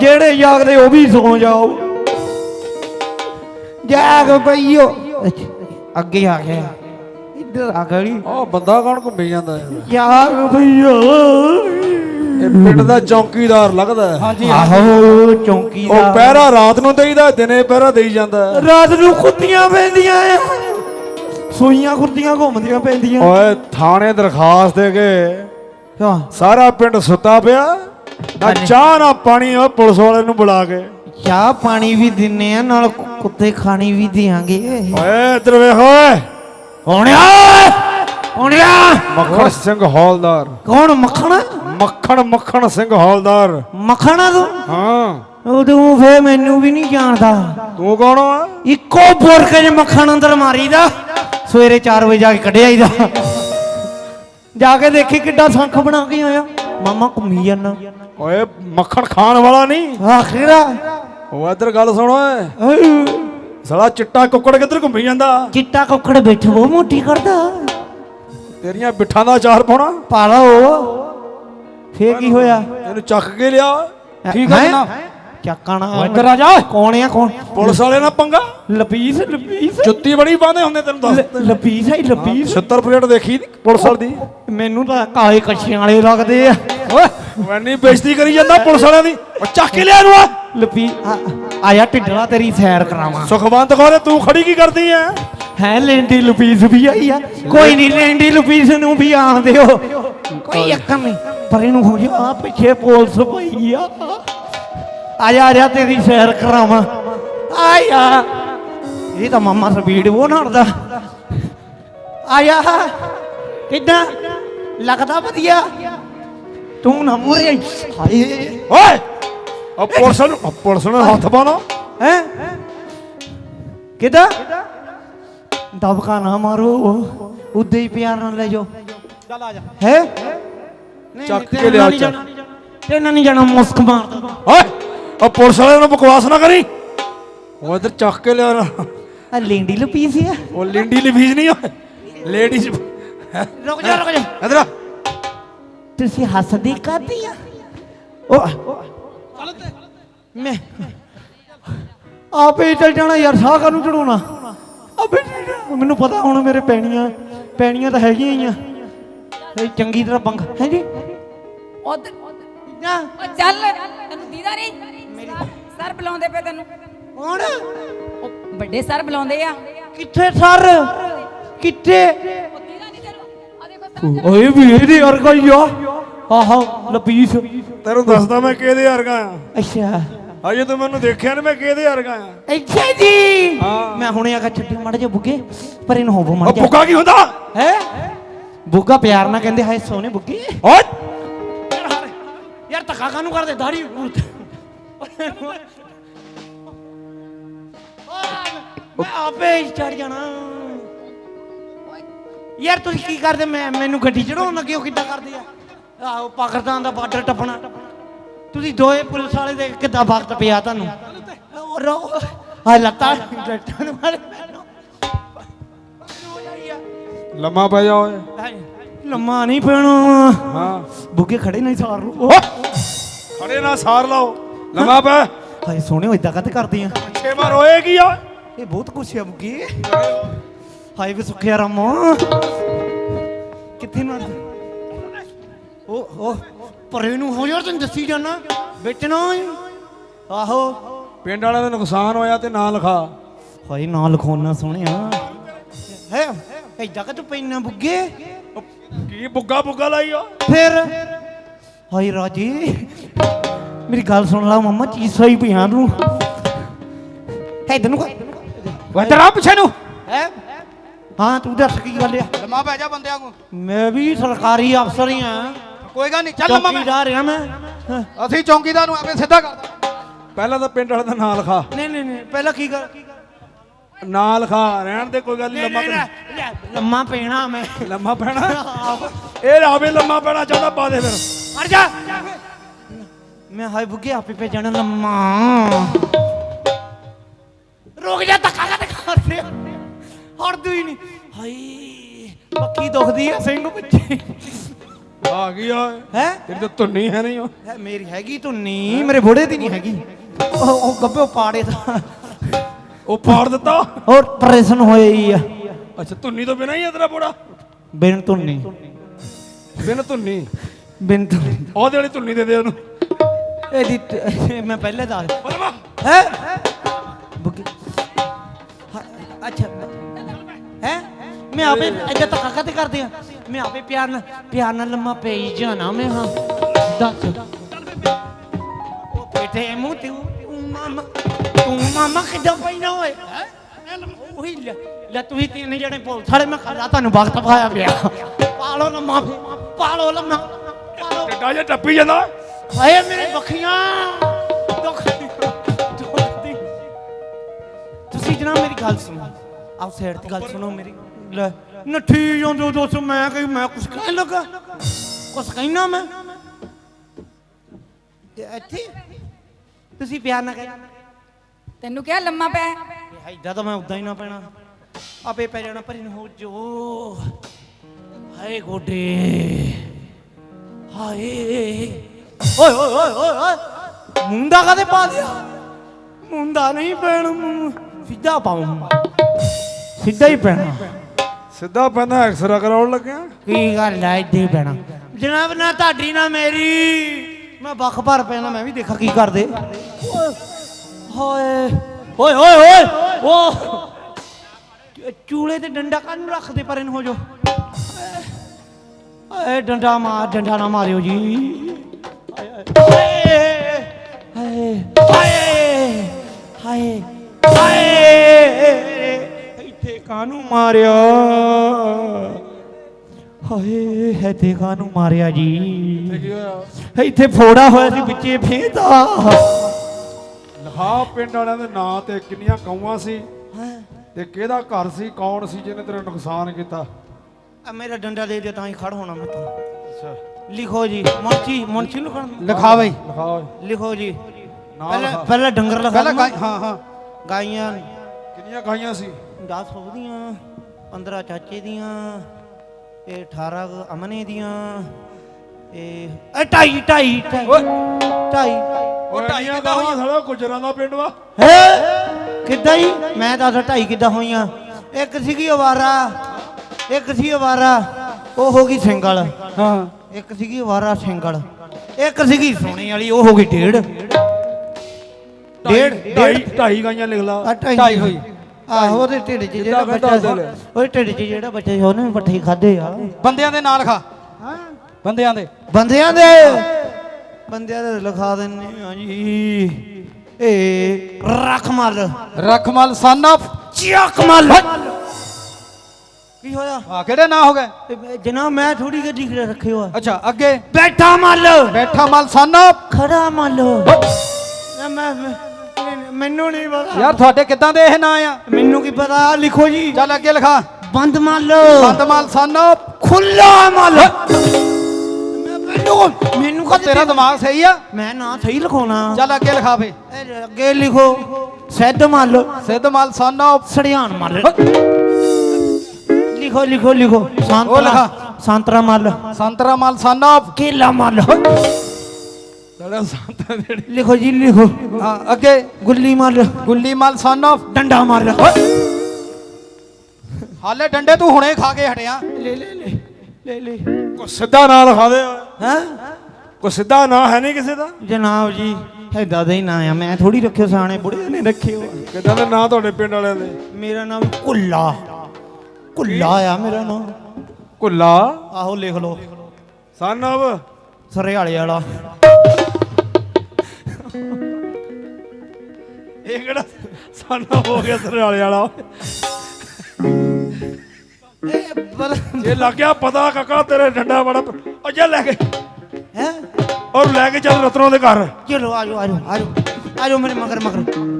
ਜਿਹੜੇ ਜਾਗਦੇ ਉਹ ਵੀ ਸੌ ਜਾਓ। ਜਾਗ ਪਈਓ। ਅੱਗੇ ਆ ਗਿਆ। ਇੱਧਰ ਆ ਗਈ ਉਹ ਬੰਦਾ ਕੌਣ ਘੁੰਮੀ ਜਾਂਦਾ ਯਾਰ ਪਈਓ। ਇਹ ਪਿੰਡ ਦਾ ਚੌਕੀਦਾਰ ਲੱਗਦਾ। ਹਾਂਜੀ ਆਹੋ ਚੌਂਕੀ ਉਹ ਪਹਿਰਾ ਰਾਤ ਨੂੰ ਦੇਈਦਾ ਦਿਨੇ ਪਹਿਰਾ ਦੇਈ ਜਾਂਦਾ। ਰਾਤ ਨੂੰ ਕੁੱਤੀਆਂ ਪੈਂਦੀਆਂ ਆ ਸੂਈਆਂ ਕੁੱਤੀਆਂ ਘੁੰਮਦੀਆਂ ਪੈਂਦੀਆਂ। ਓਏ ਥਾਣੇ ਦਰਖਾਸਤ ਦੇ ਕੇ ਸਾਰਾ ਪਿੰਡ ਸੁੱਤਾ ਪਿਆ। ਨਾ। ਚਾਹ ਨਾ ਪਾਣੀ ਉਹ ਪੁਲਿਸ ਵਾਲੇ ਨੂੰ ਬੁਲਾ ਕੇ। ਚਾਹ ਪਾਣੀ ਵੀ ਦਿੰਨੇ ਆ ਨਾਲ ਕੁੱਤੇ ਖਾਣੀ ਵੀ ਦਿਆਂਗੇ। ਓਏ ਇੱਧਰ ਵੇਖ ਓਏ। ਹੋਣਿਆ ਹੋਣਿਆ ਮੱਖਣ ਸਿੰਘ ਹੌਲਦਾਰ। ਕੌਣ ਮੱਖਣ? ਮੱਖਣ ਮੱਖਣ ਸਿੰਘ ਹੌਲਦਾਰ। ਮੱਖਣਾ ਤੂੰ? ਹਾਂ। ਉਹ ਤੂੰ ਫੇ ਮੈਨੂੰ ਵੀ ਨਹੀਂ ਜਾਣਦਾ। ਤੂੰ ਕੌਣ ਆ? ਇੱਕੋ ਬੁਰਕ 'ਚ ਮੱਖਣ ਅੰਦਰ ਮਾਰੀਦਾ। ਸਵੇਰੇ 4 ਵਜੇ ਜਾ ਕੇ ਕੱਢਿਆ ਆਈਦਾ। ਜਾ ਕੇ ਦੇਖੀ ਕਿੱਡਾ ਸੰਖ ਬਣਾ ਕੇ ਆਇਆ। ਮਾਮਾ ਜਾਂਦਾ ਓਏ ਮੱਖਣ ਖਾਣ ਵਾਲਾ ਨਹੀਂ। ਆਖਿਰਾ ਉਹ ਇੱਧਰ ਗੱਲ ਸੁਣ ਓਏ। ਸਾਲਾ ਚਿੱਟਾ ਕੁੱਕੜ ਕਿੱਧਰ ਘੁੰਮੀ ਜਾਂਦਾ? ਚਿੱਟਾ ਕੁੱਕੜ ਬੈਠ ਉਹ ਮੋਟੀ ਕਰਦਾ। ਤੇਰੀਆਂ ਬਿੱਠਾਂ ਦਾ ਅਚਾਰ ਪਾਉਣਾ। ਪਾਲਾ ਉਹ। ਫੇ ਕੀ ਹੋਇਆ? ਇਹਨੂੰ ਚੱਕ ਕੇ ਲਿਆ। ਠੀਕ ਹੈਂ? ਹੈ? ਨਾ ਚੱਕਣਾ ਇੱਧਰ ਆ ਜਾ ਕੌਣ ਆ ਕੌਣ? ਪੁਲਿਸ ਵਾਲੇ ਨਾਲ ਪੰਗਾ। ਲਪੀਸ ਲਪੀਸ। ਜੁੱਤੀ ਬੜੀ ਪਾਉਂਦੇ ਹੁੰਦੇ ਤੈਨੂੰ ਦੱਸ। ਲ- ਲਪੀਸ ਹੈ ਲਪੀਸ। 70 ਪਲੇਟ ਦੇਖੀ ਨੀ ਪੁਲਿਸ ਵਾਲੇ? ਦੀ ਮੈਨੂੰ ਤਾਂ ਕਾਲੇ ਕੱਛਿਆਂ ਵਾਲੇ ਲੱਗਦੇ ਆ। ਓਏ ਵੈਨੀ ਬੇਇੱਜ਼ਤੀ ਕਰੀ ਜਾਂਦਾ ਪੁਲਿਸ ਵਾਲਿਆਂ ਦੀ। ਉਹ ਚੱਕ ਕੇ ਲਿਆ ਨੂੰ ਆ। ਲਪੀ ਆ- ਆਇਆ ਢਿੱਡਲਾ ਤੇਰੀ ਸੈਰ ਕਰਾਵਾਂ। ਸੁਖਵੰਤ ਕੌਰ ਤੂੰ ਖੜੀ ਕੀ ਕਰਦੀ ਐ? ਹੈ ਲੈਂਡੀ ਲਪੀਸ ਵੀ ਆਈ ਆ। ਕੋਈ ਨਹੀਂ ਲੈਂਡੀ ਲਪੀਸ ਨੂੰ ਵੀ ਆਣ ਦਿਓ। ਕੋਈ ਅੱਕਰ ਨਹੀਂ ਪਰ ਇਹਨੂੰ ਹੋ ਜਾ ਆ ਪਿੱਛੇ ਪੁਲਿਸ ਪਈ ਆ। ਆ ਜਾ ਆ ਜਾ ਤੇਰੀ ਸੈਰ ਕਰਾਵਾਂ। ਆਇਆ। ਇਹ ਤਾਂ ਮਾਮਾ ਸਪੀਡ ਉਹ ਨੜਦਾ। ਆਇਆ। ਕਿੱਦਾਂ? ਲੱਗਦਾ ਵਧੀਆ। ਤੂੰ ਨਾ ਮੁਰੇ ਹਾਏ। ਓਏ! ਉਹ ਪੁਲਿਸ ਨੂੰ ਉਹ ਪੁਲਿਸ ਨੂੰ ਹੱਥ ਹੈ? ਕਿਦਾਂ? ਦਬਕਾ ਨਾ ਮਾਰੋ। ਉਦੇ ਹੀ ਪਿਆਰ ਨਾਲ ਲੈ ਜਾਓ। ਚੱਲ ਆ ਜਾ। ਹੈ? ਚੱਕ ਕੇ ਲਿਆ ਚੱਕ। ਤੇ ਨਹੀਂ ਜਾਣਾ। ਮੁਸਕ ਮਾਰਦਾ ਓਏ! ਉਹ ਪੁਲਿਸ ਵਾਲਿਆਂ ਨੂੰ ਬਕਵਾਸ ਨਾ ਕਰੀ। ਉਹ ਇੱਧਰ ਚੱਕ ਕੇ ਲਿਆ ਨਾ। ਆ ਲੈਂਡੀ ਲਪੀਸ ਆ। ਉਹ ਲਿੰਡੀ ਲਿਫੀਜ਼ ਨਹੀਂ ਓਏ। ਲੇਡੀਜ਼ ਰੁਕ ਜਾ ਰੁਕ ਜਾ। ਇੱਧਰ ਆ। ਤੁਸੀਂ ਹੱਸਦੀ ਕਾਦੀ ਆ? ਉਹ ਮੈਂ ਆਪੇ ਚੱਲ ਜਾਣਾ ਯਾਰ ਸਾਹ ਕਾਨੂੰ ਚੜਾਉਣਾ ਆਪੇ ਚੱਲ ਜਾਣਾ। ਮੈਨੂੰ ਪਤਾ ਹੁਣ ਮੇਰੇ ਪੈਣੀਆਂ ਪੈਣੀਆਂ ਤਾਂ ਹੈਗੀਆਂ ਹੀ ਆ। ਇਹ ਚੰਗੀ ਤਰ੍ਹਾਂ ਬੰਗ ਹੈ ਜੀ? ਉਧਰ ਨਾ। ਉਹ ਚੱਲ ਤੈਨੂੰ ਦੀਦਾ ਨਹੀਂ? ਸਰ ਬੁਲਾਉਂਦੇ ਪਏ ਤੈਨੂੰ। ਕੌਣ? ਉਹ ਵੱਡੇ ਸਰ ਬੁਲਾਉਂਦੇ ਆ। ਕਿੱਥੇ ਸਰ? ਕਿੱਥੇ? ਉਹ ਦੀਦਾ ਨਹੀਂ ਤੈਨੂੰ। ਆ ਦੇਖੋ ਸਰ। ਓਏ ਵੀ ਇਹਦੇ ਵਰਗਾ ਹੀ ਆ। ਆਹਾ ਲਪੀਸ। ਤੈਨੂੰ ਦੱਸਦਾ ਮੈਂ ਕਿਹਦੇ ਵਰਗਾ ਆ। ਅੱਛਾ। ਅਜੇ ਤੂੰ ਮੈਨੂੰ ਦੇਖਿਆ ਨੀ ਮੈਂ ਕਿਹਦੇ ਵਰਗਾ ਆ। ਅੱਛਾ ਜੀ। ਹਾਂ। ਮੈਂ ਹੁਣੇ ਆਗਾ ਛੱਡੀ ਮੜ ਜਾ ਬੁੱਗੇ ਪਰ ਇਹਨੂੰ ਹੋਵੋ ਮੜ ਉਹ ਜਾ। ਬੁੱਗਾ ਕੀ ਹੁੰਦਾ? ਹੈ? ਬੁੱਗਾ ਪਿਆਰ ਨਾਲ ਕਹਿੰਦੇ ਹਾਏ ਸੋਹਣੇ ਬੁੱਗੇ। ਓਏ! ਯਾਰ ਧੱਕਾ ਕਾਨੂੰ ਕਰਦੇ? ਦਾੜੀ ਮੈਂ ਆਪੇ ਚੜ ਜਾਣਾ। ਯਾਰ ਤੁਸੀਂ ਕੀ ਕਰਦੇ? ਮੈਂ ਮੈਨੂੰ ਗੱਡੀ ਚੜਾਉਣ ਲੱਗੇ ਹੋ ਕਿੱਦਾਂ ਕਰਦੇ ਆ? ਆਹੋ ਪਾਕਿਸਤਾਨ ਦਾ ਬਾਰਡਰ ਟੱਪਣਾ। ਤੁਸੀਂ ਦੋਏ ਪੁਲਿਸ ਵਾਲੇ ਦੇ ਕਿੱਦਾਂ ਵਕਤ ਪਿਆ ਤੁਹਾਨੂੰ? ਆ ਲੱਤਾਂ ਲੱਤਾਂ ਮਾਰੇ। ਲੰਮਾ ਪੈ ਜਾ ਓਏ। ਲੰਮਾ ਨਹੀਂ ਪੈਣਾ। ਹਾਂ। ਬੁੱਗੇ ਖੜੇ ਨਹੀਂ ਸਾਰ ਲੋ ਓਏ ਖੜੇ ਨਾ ਸਾਰ ਲਾਓ। ਲੰਮਾ ਪੈ। ਹਾਏ ਸੋਹਣੇ ਇਦਾਂ ਕੱਤ ਕਰਦੇ ਆ? ਛੇ ਮਾਰ ਹੋਏ ਕੀ ਆ। ਇਹ ਬਹੁਤ ਕੁਛ ਆ ਬੁੱਗੇ। ਹਾਏ ਵੀ ਸੁਖਿਆ ਰਾਮਾ। ਕਿੱਥੇ ਨਾ ਉਹ ਉਹ ਪਰੇ ਨੂੰ ਹੋ ਯਾਰ ਤੈਨੂੰ ਦੱਸੀ ਜਾਣਾ ਵੇਚਣਾ। ਆਹੋ। ਪਿੰਡ ਵਾਲਿਆਂ ਦਾ ਨੁਕਸਾਨ ਹੋਇਆ ਤੇ ਨਾਂ ਲਿਖਾ। ਹਾਏ ਨਾ ਲਿਖਾਉਣਾ ਸੋਹਣਿਆ। ਹੈ ਐਦਾਂ ਕਿ ਤੂੰ ਪੈਣਾ ਬੁੱਗੇ? ਕੀ ਬੁੱਗਾ ਬੁੱਗਾ ਲਾਈ ਆ। ਫਿਰ ਹਾਏ ਰਾਜੀ ਮੇਰੀ ਗੱਲ ਸੁਣ ਲਾ ਮਮਾ ਚੀਸਾ ਹੀ ਪਿਆ ਤੂੰ। ਹੈ ਇਧਰ ਨੂੰ ਇੱਧਰ ਆ ਪਿੱਛੇ ਨੂੰ। ਹੈ? ਹਾਂ ਤੂੰ ਦੱਸ ਕੀ ਗੱਲ ਆ? ਲੰਮਾ ਪੈ ਜਾ ਬੰਦਿਆਂ ਕੋ ਮੈਂ ਵੀ ਸਰਕਾਰੀ ਅਫਸਰ ਹੀ ਆ। ਕੋਈ ਗੱਲ ਨਹੀਂ ਚੱਲ ਲੰਮਾ ਪੈ ਚੌਕੀਦਾਰ ਆ ਮੈਂ। ਅਸੀਂ ਚੌਂਕੀਦਾਰ ਨੂੰ ਆਪੇ ਸਿੱਧਾ ਕਰ ਪਹਿਲਾਂ ਤਾਂ ਪਿੰਡ ਵਾਲੇ ਦਾ ਨਾਂ ਲਿਖਾ। ਨਹੀਂ ਨਹੀਂ ਨਹੀਂ ਪਹਿਲਾਂ ਕੀ ਕਰ ਨਾਂ ਲਿਖਾ ਰਹਿਣ ਦੇ ਕੋਈ ਗੱਲ ਨਹੀਂ ਲੰਮਾ ਲੰਮਾ ਪੈਣਾ ਮੈਂ। ਲੰਮਾ ਪੈਣਾ? ਇਹ ਰਾਵੇ ਲੰਮਾ ਪੈਣਾ ਚਾਹੁੰਦਾ ਪਾ ਦੇ ਫਿਰ। ਹਟ ਜਾ। ਮੈਂ ਹਾਏ ਬੁੱਗੇ ਆਪੇ ਪੈ ਜਾਣਾ ਲੰਮਾ। ਰੁਕ ਜਾ ਧੱਕਾ ਕਾ ਕਰਦੇ ਹਟਦੂ ਹੀ ਨਹੀਂ ਹਾਏ ਪੱਕੀ ਦੁਖਦੀ ਆ ਸਿੰਘ ਬੱਚੇ ਆ ਗਈ ਓਏ ਹੈ? ਤੇਰੀ ਤਾਂ ਧੁੰਨੀ ਹੈ ਨਹੀਂ ਓ ਹੈ ਮੇਰੀ ਹੈਗੀ ਧੁੰਨੀ ਮੇਰੇ ਬੁੜੇ ਦੀ ਨਹੀਂ ਹੈਗੀ। ਉਹ ਉਹ ਗੱਬੇ ਪਾੜੇ ਦਾ। ਉਹ ਪਾੜ ਦਿੱਤਾ। ਹੋਰ ਪ੍ਰੈਸ਼ਨ ਹੋਏ ਹੀ ਆ। ਅੱਛਾ ਧੁੰਨੀ ਤੋਂ ਬਿਨਾ ਹੀ ਹੈ ਤੇਰਾ ਬੋੜਾ ਬਿਨ ਧੁੰਨੀ। ਬਿਨ ਧੁੰਨੀ? ਬਿਨ ਧੁੰਨੀ। ਉਹਦੇ ਵਾਲੀ ਧੁੰਨੀ ਦੇ ਦੇ ਉਹਨੂੰ। ਇਹਦੀ ਟ- ਮੈਂ ਪਹਿਲੇ ਦੱਸ ਬਲਵਾ ਹੈ? ਅੱਛਾ। ਹੈ? ਮੈਂ ਆਪੇ ਇੱਦਾਂ ਧੱਕਾ ਕਾਤੇ ਕਰਦੇ ਆ। ਮੈਂ ਆਪੇ ਪਿਆਰ ਨਾਲ ਪਿਆਰ ਨਾਲ ਲੰਮਾ ਪਈ ਜਾਣਾ ਮੈਂ ਹਾਂ। ਦੱਸ। ਉਹ ਬੇਟੇ ਮੂੰਹ ਤੇ ਤੂੰ ਮਾਮਾ ਤੂੰ ਮਾਮਾ ਕਿੱਦਾਂ ਪੈਣਾ ਓਏ? ਹੈਂ? ਉਹੀ ਲੈ ਲੈ ਤੁਸੀਂ ਤਿੰਨ ਜਣੇ ਪੁਲਿਸ ਵਾਲੇ ਮੈਂ ਖੜਾ ਤੁਹਾਨੂੰ ਵਕਤ ਪਾਇਆ ਪਿਆ। ਪਾਲੋ ਲੰਮਾ ਪਾਲੋ ਲੰਮਾ ਪਾਲੋ। ਟੱਡਾ ਜਿਹਾ ਟੱਪੀ ਜਾਂਦਾ। ਹਾਏ ਮੇਰੇ ਬੱਖੀਆਂ। ਦੁੱਖ ਦੀ ਤੁਸੀਂ ਜਨਾਬ ਮੇਰੀ ਗੱਲ ਸੁਣੋ। ਆਪ ਸਾਈਡ ਤੇ ਗੱਲ ਸੁਣੋ ਮੇਰੀ। ਲੈ ਨੱਠੀ ਜਾਂਦੇ ਦੋਸਤ ਮੈਂ ਕਹੀ ਮੈਂ ਕੁਛ ਕਹਿਣ ਲੱਗਾ। ਕੁਛ ਕਹਿਣਾ ਮੈਂ। ਤੇ ਇੱਥੇ ਤੁਸੀਂ ਪਿਆਰ ਨਾ ਕਹਿ ਤੈਨੂੰ ਕਿਹਾ ਲੰਮਾ ਪੈ। ਐਦਾਂ ਤਾਂ ਮੈਂ ਉਦਾਂ ਹੀ ਨਾ ਪੈਣਾ। ਆਪੇ ਪੈ ਜਾਣਾ ਪਰ ਹੋ ਜੋ। ਹਾਏ ਗੋਡੇ। ਹਾਏ। ਓਏ ਓਏ ਓਏ ਓਏ ਮੁੰਡਾ ਕਦੇ ਪਾ ਦਿਆ ਮੁੰਡਾ ਨਹੀਂ ਪੈਣ ਸਿੱਧਾ ਪਾਉਂ। ਸਿੱਧਾ ਹੀ ਪੈਣਾ। ਸਿੱਧਾ ਪੈਂਦਾ ਐਕਸਰਾ ਕਰਾਉਣ ਲੱਗਿਆ? ਕੀ ਗੱਲ ਇੱਦਾਂ ਹੀ ਪੈਣਾ। ਜਨਾਬ ਨਾ ਤੁਹਾਡੀ ਨਾ ਮੇਰੀ। ਮੈਂ ਬੱਖ ਭਰ ਪੈਣਾ ਮੈਂ ਵੀ ਦੇਖਾ ਕੀ ਕਰਦੇ। ਹੋਏ। ਓਏ ਓਏ ਓਏ। ਉਹ ਚੂਲੇ ਤੇ ਡੰਡਾ ਕਾਹਨੂੰ ਰੱਖਦੇ ਪਰੇ ਨੂੰ ਹੋ ਜੋ ਏ ਡੰਡਾ ਮਾਰ ਡੰਡਾ ਨਾ ਮਾਰਿਓ ਜੀ। ਹਾਏ ਹਾਏ ਹਾਏ ਹਾਏ ਹਾਏ ਇੱਥੇ ਕਾਹਨੂੰ ਮਾਰਿਆ? ਹਾਏ ਇੱਥੇ ਕਾਹਨੂੰ ਮਾਰਿਆ ਜੀ? ਤੇ ਕੀ ਹੋਇਆ ਇੱਥੇ ਫੋੜਾ ਹੋਇਆ ਸੀ ਵਿੱਚੇ ਫੇਦਾ ਲਿਖਾ ਪਿੰਡ ਵਾਲਿਆਂ ਦੇ ਨਾਂ ਤੇ ਕਿੰਨੀਆਂ ਗਊਆਂ ਸੀ। ਤੇ ਕਿਹਦਾ ਘਰ ਸੀ ਕੌਣ ਸੀ ਜਿਹਨੇ ਤੇਰਾ ਨੁਕਸਾਨ ਕੀਤਾ? ਆ ਮੇਰਾ ਡੰਡਾ ਦੇ ਦੇ ਤਾਂ ਹੀ ਖੜ ਹੋਣਾ ਮੈਂ ਤਾਂ। ਅੱਛਾ। ਲਿਖੋ ਜੀ ਮੁੰਚੀ ਮੁੰਚੀ ਨੂੰ ਲਿਖਾ ਬਈ। ਲਿਖਾ ਓਏ ਲਿਖੋ ਜੀ। ਪਹਿਲਾਂ ਲਿਖਾ। ਪਹਿਲਾਂ ਡੰਗਰ ਲਗਾ ਪਹਿਲਾਂ ਗਾਈ ਹਾਂ ਹਾਂ। ਗਾਈਆਂ। ਕਿੰਨੀਆਂ ਗਾਈਆਂ ਸੀ? 10 ਉਹਦੀਆਂ 15 ਚਾਚੇ ਦੀਆਂ ਇਹ 18 ਕੁ ਅਮਨੇ ਦੀਆਂ ਇਹ ਇਹ ਢਾਈ ਢਾਈ ਢਾਈ। ਢਾਈ। ਉਹ ਢਾਈਆਂ ਗਾਵਾਂ ਸਾਲਾ ਗੁਜਰਾਂ ਦਾ ਪਿੰਡ ਵਾ। ਹੈ? ਕਿੱਦਾਂ ਹੀ ਮੈਂ ਦੱਸ ਢਾਈ ਕਿੱਦਾਂ ਹੋਈਆਂ? ਇੱਕ ਸੀਗੀ ਅਵਾਰਾ ਇੱਕ ਸੀ ਅਵਾਰਾ ਉਹ ਹੋ ਗਈ ਸਿੰਗਲ। ਹਾਂ। ਇੱਕ ਸੀਗੀ ਅਵਾਰਾ ਸਿੰਗਲ। ਇੱਕ ਸੀਗੀ ਸੋਨੇ ਵਾਲੀ ਉਹ ਹੋ ਗਈ ਡੇਢ। ਡੇਢ ਢਾਈ ਢਾਈ ਗਾਈਆਂ ਲਿਖ ਲਾ। ਢਾਈ। ਹੋਈ। ਆਹੋ ਉਹਦੇ ਢਿੱਡ 'ਚ ਜਿਹੜਾ ਬੱਚਾ। ਉਹਦੇ ਢਿੱਡ 'ਚ ਜਿਹੜਾ ਬੱਚਾ ਸੀ ਉਹਨੇ ਵੀ ਪੱਠੇ ਖਾਦੇ ਆ। ਬੰਦਿਆਂ ਦੇ ਨਾਂ ਲਿਖਾ ਬੰਦਿਆਂ ਦੇ। ਬੰਦਿਆਂ ਦੇ? ਬੰਦਿਆਂ ਦੇ ਲਿਖਾ ਦਿੰਨੇ ਆ ਜੀ। ਇਹ ਰਖਮਲ ਰਖਮਲ ਸਨ ਆਫ ਚੱਕਮਲ ਕੀ ਹੋਇਆ? ਆ ਕਿਹੜੇ ਨਾਂ ਹੋ ਗਏ? ਜਨਾਬ ਮੈਂ ਥੋੜੀ ਗੱਡੀ ਖੜੇ ਰੱਖੇ ਹੋ ਅੱਛਾ ਅੱਗੇ। ਬੈਠਾ ਮੱਲ। ਬੈਠਾ ਮਲ ਸਨ ਆਫ ਖੜਾ ਮੱਲ। ਮੈਂ ਮੈਨੂੰ ਨਹੀਂ ਪਤਾ। ਯਾਰ ਤੁਹਾਡੇ ਕਿੱਦਾਂ ਦੇ ਇਹ ਨਾਂ ਆ? ਮੈਨੂੰ ਕੀ ਪਤਾ? ਲਿਖੋ ਜੀ। ਚੱਲ ਅੱਗੇ ਲਿਖਾ। ਬੰਦ ਮੱਲ। ਬੰਦਮਲ ਸਨ ਆਫ ਖੁੱਲਾ ਮੱਲ। ਮੈਨੂੰ ਮੈਨੂੰ ਕਦ ਤੇਰਾ ਦਿਮਾਗ ਸਹੀ ਆ? ਮੈਂ ਨਾ ਸਹੀ ਲਿਖਾਉਣਾ। ਚੱਲ ਅੱਗੇ ਲਿਖਾ ਫੇ। ਇਹ ਅੱਗੇ ਲਿਖੋ। ਸਿੱਧ ਮੱਲ। ਸਿੱਧਮਲ ਸਨ ਆਫ ਸੜਿਆਣ ਮੱਲ। ਲਿਖੋ ਲਿਖੋ ਲਿਖੋ। ਉਹ ਸੰਤਰਾ ਲਿਖਾ। ਸੰਤਰਾ ਮੱਲ। ਸੰਤਰਾ ਮਲ ਸਨ ਆਫ ਕੇਲਾ ਮੱਲ। ਸਾਡਾ ਸੰਤ ਜਿਹੜੀ। ਲਿਖੋ ਜੀ ਲਿਖੋ। ਹਾਂ ਅੱਗੇ। ਗੁੱਲੀ ਮੱਲ। ਗੁੱਲੀ ਮਲ ਸਨ ਆਫ ਡੰਡਾ ਮੱਲ। ਹਾਲੇ ਡੰਡੇ ਤੂੰ ਹੁਣੇ ਖਾ ਕੇ ਹਟਿਆ। ਲੈ ਲੈ ਲੈ। ਲੈ ਲੈ। ਕੋਈ ਸਿੱਧਾ ਨਾਂ ਲਿਖਾ ਦੇ। ਹਾਂ? ਕੋਈ ਸਿੱਧਾ ਨਾਂ ਹੈ ਨਹੀਂ ਕਿਸੇ ਦਾ? ਜਨਾਬ ਜੀ ਐਦਾਂ ਦਾ ਹੀ ਨਾਂ ਆ। ਮੈਂ ਥੋੜੀ ਰੱਖਿਓ ਸਿਆਣੇ ਬੁੜੇ ਨੇ ਰੱਖਿਓ ਕਿੱਦਾਂ ਦੇ ਨਾਂ ਤੁਹਾਡੇ ਪਿੰਡ ਵਾਲਿਆਂ ਦੇ? ਮੇਰਾ ਨਾਮ ਕੁੱਲਾ। ਕੁੱਲਾ ਆ ਮੇਰਾ ਨਾਮ। ਕੁੱਲਾ? ਆਹੋ ਲਿਖ ਲਓ। ਸਨ of ਸਰਿਆਲੇ ਵਾਲਾ। ਇਹ ਕਿਹੜਾ ਸਨ of ਹੋ ਗਿਆ ਸਰਵਾਲੇ ਵਾਲਾ? ਇਹ ਪਰ ਇਹ ਲੱਗ ਗਿਆ ਪਤਾ ਕਾਕਾ ਤੇਰੇ ਡੰਡਾ ਬੜਾ ਉਹ ਜਾ ਲੈ ਕੇ। ਹੈ? ਔਰ ਲੈ ਕੇ ਚੱਲ ਰਤਨੋਂ ਦੇ ਘਰ। ਚਲੋ ਆਜੋ ਆਜੋ ਆਜੋ ਆਜੋ ਮੇਰੇ ਮਗਰ ਮਗਰ।